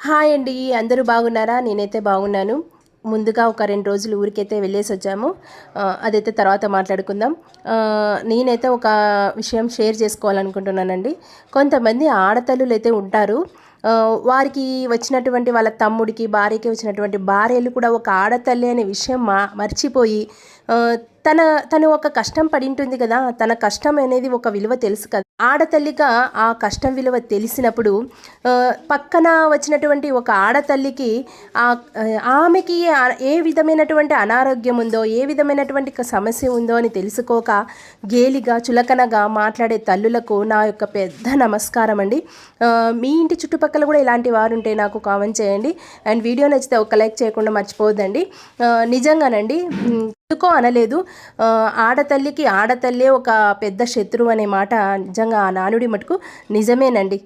Hi అండి అందరూ బాగున్నారా? నేనైతే బాగున్నాను. ముందుగా ఒక రెండు రోజులు ఊరికైతే వెళ్ళేసి వచ్చాము. అదైతే తర్వాత మాట్లాడుకుందాం. నేనైతే ఒక విషయం షేర్ చేసుకోవాలనుకుంటున్నానండి. కొంతమంది ఆడతల్లులు అయితే ఉంటారు వారికి వచ్చినటువంటి వాళ్ళ తమ్ముడికి భార్యకి వచ్చినటువంటి భార్యలు కూడా ఒక ఆడతల్లి అనే విషయం మా మర్చిపోయి తన తను ఒక కష్టం పడి ఉంటుంది కదా తన కష్టం అనేది ఒక విలువ తెలుసు కదా. ఆడతల్లిగా ఆ కష్టం విలువ తెలిసినప్పుడు పక్కన వచ్చినటువంటి ఒక ఆడతల్లికి ఆ ఆమెకి ఏ విధమైనటువంటి అనారోగ్యం ఉందో ఏ విధమైనటువంటి సమస్య ఉందో అని తెలుసుకోక గేలిగా చులకనగా మాట్లాడే తల్లులకు నా యొక్క పెద్ద నమస్కారం అండి. మీ ఇంటి చుట్టుపక్కల కూడా ఇలాంటి వారు ఉంటే నాకు కామెంట్ చేయండి. అండ్ వీడియో నచ్చితే ఒక లైక్ చేయకుండా మర్చిపోవద్దండి. నిజంగానండి ఎందుకో అనలేదు. ఆడతల్లికి ఆడతల్లే ఒక పెద్ద శత్రువు అనే మాట నిజంగా ఆ నానుడి మటుకు నిజమేనండి.